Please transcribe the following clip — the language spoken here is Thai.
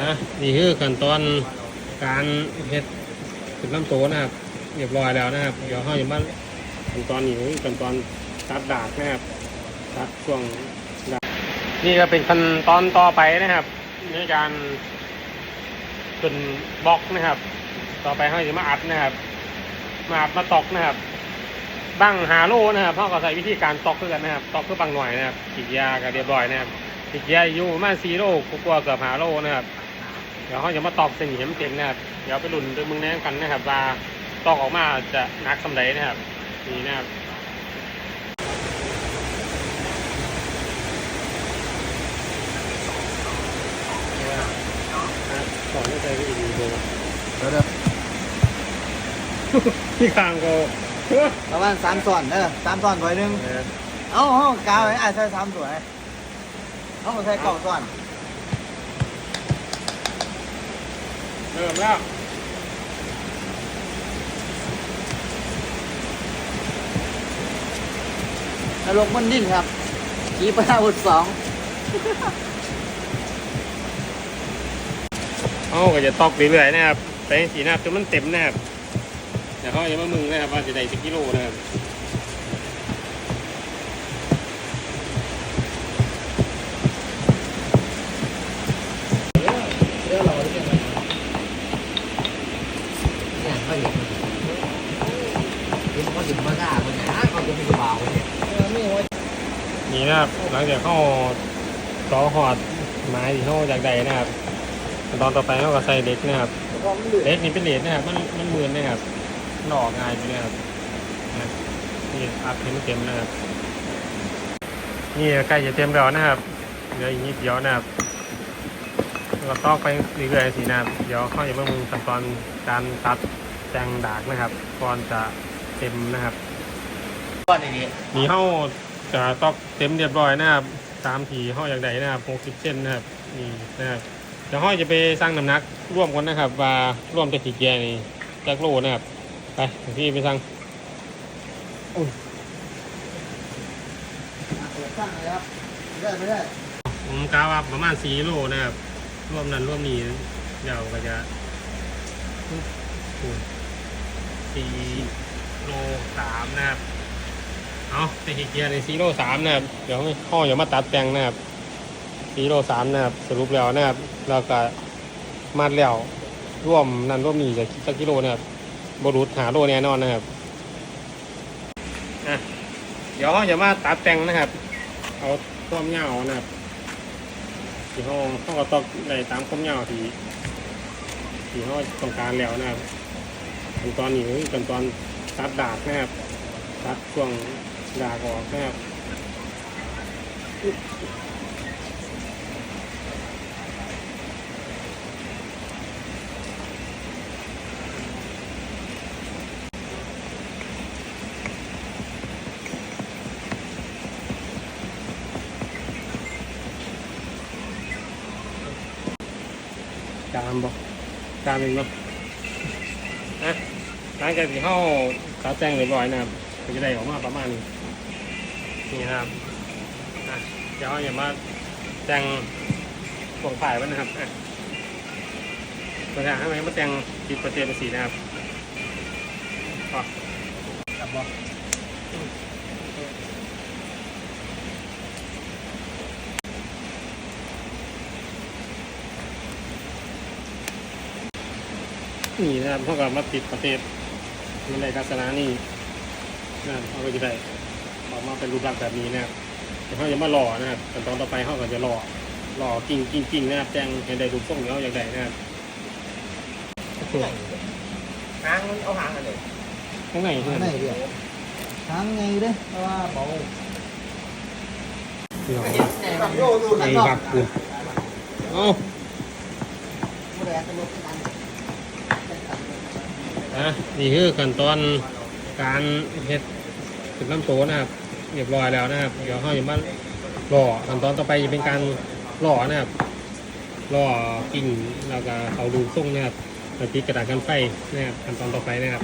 นะนี่คือขั้นตอนการเฮ็ดขึ้นลำโตนะครับเรียบร้อยแล้วนะครับ เดี๋ยวเราจะมาขั้นตอนนี้คือขั้นตอนตัดดากนะครับตัดช่วงดากนี่ก็เป็นขั้นตอนต่อไปนะครับในการขึ้นบล็อกนะครับ ต่อไปเราจะมาอัดนะครับ มาอัดมาตอกนะครับบังหาโลนะครับเขาก็ใส่วิธีการตอกเพื่อกันนะครับตอกเพื่อบางหน่อยนะครับฉีดยาก็เรียบร้อยนะครับฉีดยาอยู่มาณสี่โลกลัวเกือบหาโลนะครับ เดี๋ยวเขาจะมาตอกเส้นเห็มเต็มนะครับ เดี๋ยวไปลุ้นด้วยมึงแน่กันนะครับว่าตอกออกมาจะหนักสำใดนะครับนี่นะครับสอนให้ใจก็อีกดีเลยเดี๋ยวเดี๋ยวพี่คางก็ประมาณสามส่วนเด้อสามส่วนถอยหนึ่งเอ้าห้องกาวไอ้ไอ้ใส่สามส่วนเอาใส่เก้าส่วน เริ่มแล้วนรกมันดิ้นครับขีปนาวุธสองเขาก็จะตอกเรื่อยๆนะครับไปสีนะครับจนมันเต็มนะครับเดี๋ยวเขาจะมามึงนะครับว่าจะได้สักกิโลนะครับ นี่นะครับหลังจากเข้าต่อหอดไม้ที่เข้าจากใดนะครับตอนต่อไปเขาก็ใส่เล็กนะครับความเหลือเล็กนี่เป็นเหรียญนะครับมันมันมือนนะครับมันออกง่ายไปนะครับนะนี่อัดเต็มเต็มๆนะครับนี่ใกล้จะเต็มแล้วนะครับเหลืออีกนิดเดียวนะครับแล้วก็ตอกไปเรื่อยๆสินะครับเดี๋ยวเข้าอย่าเพิ่งมือขั้นตอนการตัดแจงดากนะครับก่อนจะเต็มนะครับก้อนนี้มีเข้า จะตอกเต็มเรียบร้อยนะครับ ตามทีห้ออย่างใดนะครับ60เส้นนะครับนี่นะครับเดี๋ยวห้อยจะไปสร้างน้ำหนักร่วมกันนะครับ ว่าร่วมจะขีดแยนี่จากโลนะครับ ไปเดี๋ยวพี่ไปสร้างสร้างเลยครับได้ไม่ได้ผมกาว่าประมาณ4โลนะครับ ร่วมนั้นร่วมนี้เดี๋ยวก็จะสี่โลสามนะครับ เอาจะขีดแยในสี่โลสามนะครับ เดี๋ยวห้ออย่ามาตัดแต่งนะครับสี่โลสามนะครับ สรุปแล้วนะครับแล้วก็มาดแล้วร่วมนั้นร่วมนี้จะคิดสักกิโลนะครับบรุษหาโลแน่นอนนะครับอะเดี๋ยวห้องอย่ามาตัดแต่งนะครับ เอาความยานะครับที่ห้องห้องก็ต้องในตามความยาที่ที่ห้องต้องการแล้วนะครับขั้นตอนนี้ขั้นตอนตัดดาบนะครับตัดช่วง ดากออกนะครับจามบ่จามเองบ่นะหลังจากที่เข้าตัดแต่งเรียบร้อยนะครับก็จะได้ออกมาประมาณนี้ นี่นะครับเดี๋ยวอย่ามาแต่งพวงฝ่ายไว้นะครับตัวอย่างให้มันมาแต่งติดประเจนสีนะครับพอจับบ่นี่นะครับเท่ากับมาติดประเทศมันได้ลักษณะนี้นะครับเขาก็จะได้ ออกมาเป็นรูปลักษณ์แบบนี้นะครับแต่เขาจะมาหล่อนะครับแต่ตอนต่อไปเขาก็จะหล่อหล่อจริงจริงจริงนะครับแจ้งให้ได้รูปทรงเนี้ยอย่างใดนะครับหางมันเอาหางกันเลยข้างในเพื่อนไหนเดียวหางไงเด้เพราะว่าเบาพี่น้องครับโยดูไอ้หนังบักคุณเอ้าผู้ใดจะลดกันอะนี่คือขั้นตอนการเฮ็ด ถึงลำตัวนะครับเรียบร้อยแล้วนะครับ เดี๋ยวห้อยมาหล่อขั้นตอนต่อไปจะเป็นการหล่อนะครับหล่อกิ่งแล้วก็เอาดูส่งนะครับแล้วติดกระดาษกันไฟนะครับขั้นตอนต่อไปนะครับ